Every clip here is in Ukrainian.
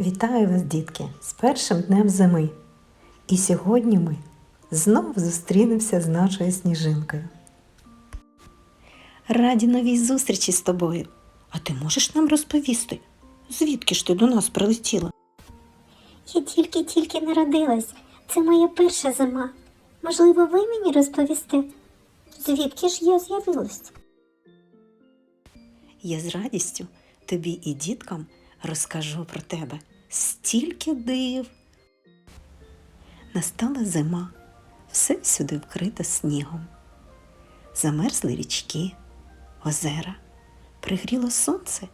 Вітаю вас, дітки, з першим днем зими. І сьогодні ми знов зустрінемося з нашою сніжинкою. Раді новій зустрічі з тобою. А ти можеш нам розповісти, звідки ж ти до нас прилетіла? Я тільки-тільки народилась. Це моя перша зима. Можливо, ви мені розповісте, звідки ж я з'явилась? Я з радістю тобі і діткам розкажу про тебе стільки див. Настала зима, все всюди вкрито снігом. Замерзли річки, озера, пригріло сонце,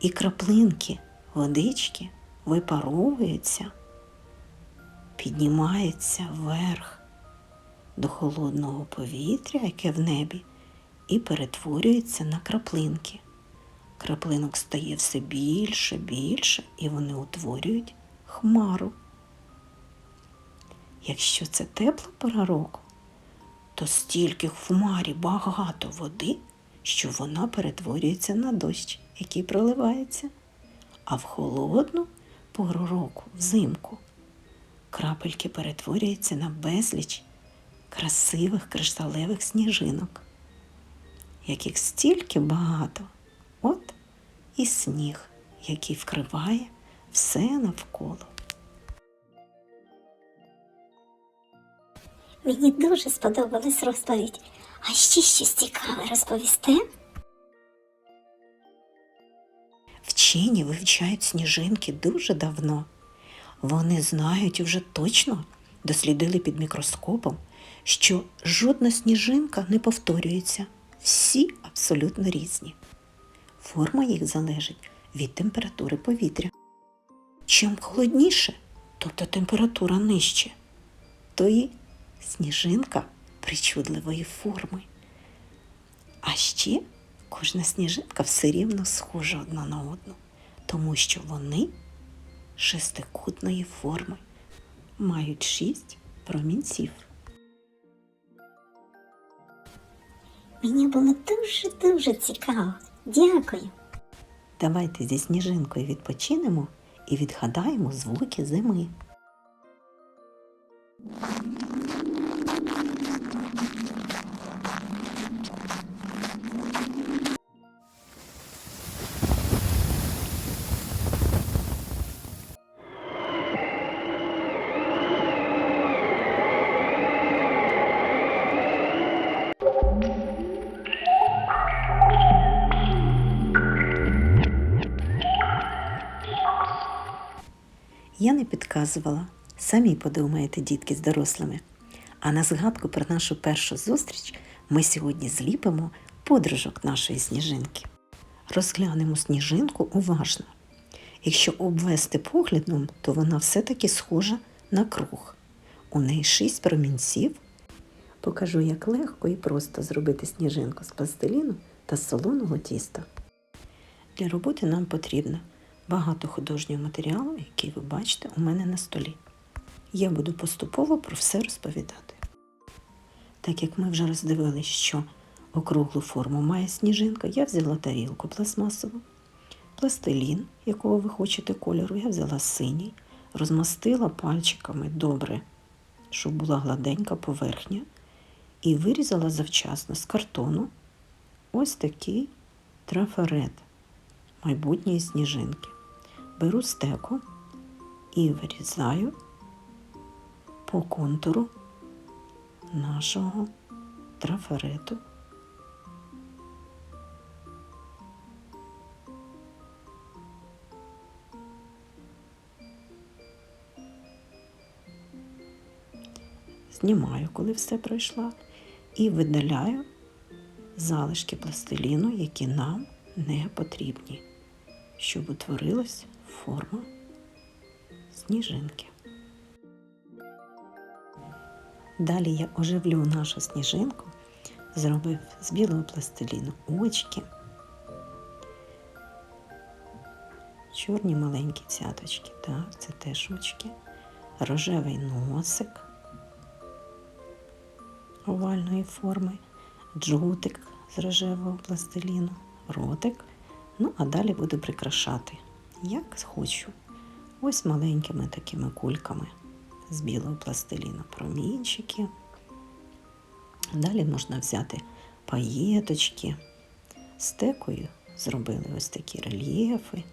і краплинки водички випаровуються, піднімаються вверх до холодного повітря, яке в небі, і перетворюються на краплинки. Краплинок стає все більше, більше, і вони утворюють хмару. Якщо це тепла пора року, то стільки в хмарі багато води, що вона перетворюється на дощ, який проливається. А в холодну пору року, взимку, крапельки перетворюються на безліч красивих кришталевих сніжинок, яких стільки багато. І сніг, який вкриває все навколо. Мені дуже сподобалась розповідь. А ще щось цікаве розповісте? Вчені вивчають сніжинки дуже давно. Вони знають уже точно, дослідили під мікроскопом, що жодна сніжинка не повторюється. Всі абсолютно різні. Форма їх залежить від температури повітря. Чим холодніше, тобто температура нижче, то і сніжинка причудливої форми. А ще кожна сніжинка все рівно схожа одна на одну, тому що вони шестикутної форми, мають шість промінців. Мені було дуже-дуже цікаво. Дякую. Давайте зі сніжинкою відпочинемо і відгадаємо звуки зими. Я не підказувала, самі подумаєте, дітки з дорослими. А на згадку про нашу першу зустріч ми сьогодні зліпимо подружок нашої сніжинки. Розглянемо сніжинку уважно. Якщо обвести поглядом, то вона все-таки схожа на круг. У неї шість промінців. Покажу, як легко і просто зробити сніжинку з пластиліну та солоного тіста. Для роботи нам потрібно багато художнього матеріалу, який ви бачите у мене на столі. Я буду поступово про все розповідати. Так як ми вже роздивилися, що округлу форму має сніжинка, я взяла тарілку пластмасову, пластилін, якого ви хочете кольору, я взяла синій, розмастила пальчиками добре, щоб була гладенька поверхня, і вирізала завчасно з картону ось такий трафарет майбутньої сніжинки. Беру стеку і вирізаю по контуру нашого трафарету. Знімаю, коли все пройшла, і видаляю залишки пластиліну, які нам не потрібні, щоб утворилась форма сніжинки. Далі я оживлю нашу сніжинку, зробив з білого пластиліну очки, чорні маленькі цяточки, так, це теж очки, рожевий носик овальної форми, джутик з рожевого пластиліну, ротик. Ну, а далі буду прикрашати, як хочу. Ось маленькими такими кульками з білого пластиліну промінчики. Далі можна взяти паєточки. Стекою зробили ось такі рельєфи.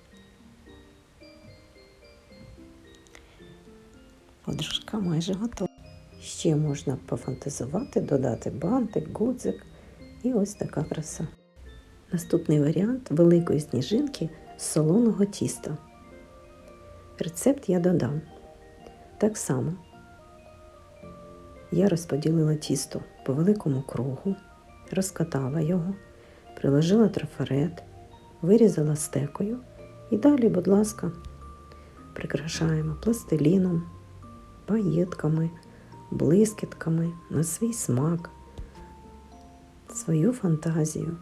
Подружка майже готова. Ще можна пофантазувати, додати бантик, гудзик і ось така краса. Наступний варіант великої сніжинки солоного тіста. Рецепт я додам. Так само я розподілила тісто по великому кругу, розкатала його, приложила трафарет, вирізала стекою і далі, будь ласка, прикрашаємо пластиліном, паєтками, блискітками на свій смак, свою фантазію,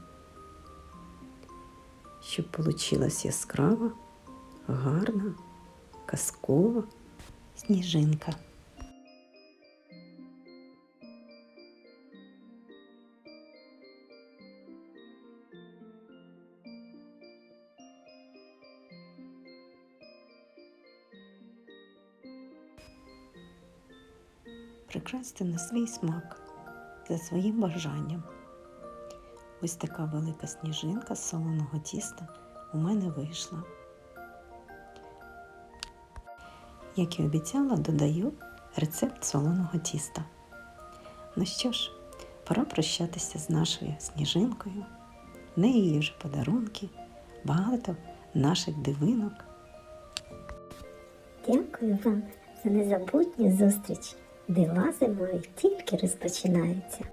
щоб вийшла яскрава, гарна, казкова сніжинка. Прикрасьте на свій смак за своїм бажанням. Ось така велика сніжинка з солоного тіста у мене вийшла. Як і обіцяла, додаю рецепт солоного тіста. Ну що ж, пора прощатися з нашою сніжинкою. В неї є вже подарунки, багато наших дивинок. Дякую вам за незабутню зустріч. Дива зимою тільки розпочинаються.